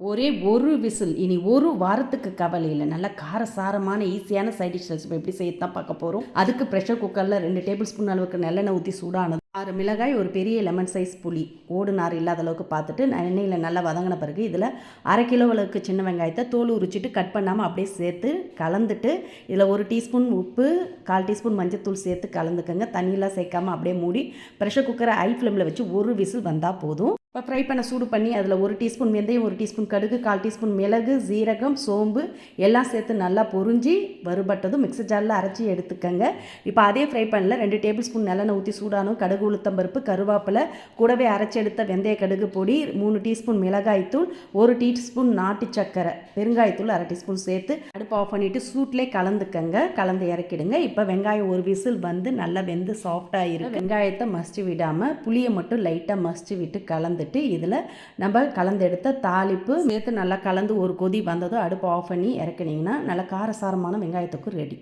ஒரே ஒரு விசில் இனி ஒரு வாரத்துக்கு கவலை இல்லை. நல்ல காரசாரமான ஈஸியான சைட் டிஷ் ரெசிபி எப்படி செய்ய தான் பார்க்க போகிறோம் அதுக்கு ப்ரெஷர் குக்கரில் ரெண்டு டேபிள் ஸ்பூன் அளவுக்கு நல்லெண்ணெய் ஊற்றி சூடானது. ஆறு மிளகாய் ஒரு பெரிய லெமன் சைஸ் புளி. ஓடு நார் இல்லாத அளவுக்கு பார்த்துட்டு நான் எண்ணெயில் நல்லா வதங்கின பிறகு இதில் அரை கிலோ அளவுக்கு சின்ன வெங்காயத்தை தோல் உரிச்சிட்டு கட் பண்ணாமல் அப்படியே சேர்த்து கலந்துட்டு இதில் ஒரு டீஸ்பூன் உப்பு கால் டீஸ்பூன் மஞ்சத்தூள் சேர்த்து கலந்துக்கங்க. தண்ணியெலாம் சேர்க்காம அப்படியே மூடி ப்ரெஷர் குக்கரை ஹை ஃப்ளேமில் வச்சு ஒரு விசில் வந்தால் போதும். இப்போ ஃப்ரை பண்ண சூடு பண்ணி அதில் ஒரு டீஸ்பூன் வெந்தயம் ஒரு டீஸ்பூன் கடுகு கால் டீஸ்பூன் மிளகு சீரகம் சோம்பு எல்லாம் சேர்த்து நல்லா பொறிஞ்சி வறுபட்டதும் மிக்ஸி ஜாரில் அரைச்சி எடுத்துக்கங்க. இப்போ அதே ஃப்ரை பண்ணல ரெண்டு டேபிள் ஸ்பூன் நல்லெண்ணெய் ஊற்றி சூடானும் கடுகு உளுத்தம்பருப்பு கருவேப்பிலை கூடவே அரைச்சி எடுத்த வெந்தய கடுகு பொடி மூணு டீஸ்பூன் மிளகாய்த்தூள் ஒரு டீஸ்பூன் நாட்டு சக்கரை பெருங்காயத்தூள் அரை டீஸ்பூன் சேர்த்து அடுப்பு ஆஃப் பண்ணிவிட்டு சூட்லேயே கலந்துக்கங்க. கலந்து இறக்கிடுங்க. இப்போ வெங்காயம் ஒரு விசில் வந்து நல்லா வெந்து சாஃப்டாக இருக்கு. வெங்காயத்தை மசிச்சு விடாமல் புளியை மட்டும் லைட்டாக மசிச்சு விட்டு கலந்து வந்துட்டு இதில் நம்ம கலந்தெடுத்த தாளிப்பு சேர்த்து நல்லா கலந்து ஒரு கொதி வந்ததும் அடுப்பு ஆஃப் பண்ணி இறக்குனீங்கன்னா நல்லா காரசாரமான வெங்காயத்துக்கு ரெடி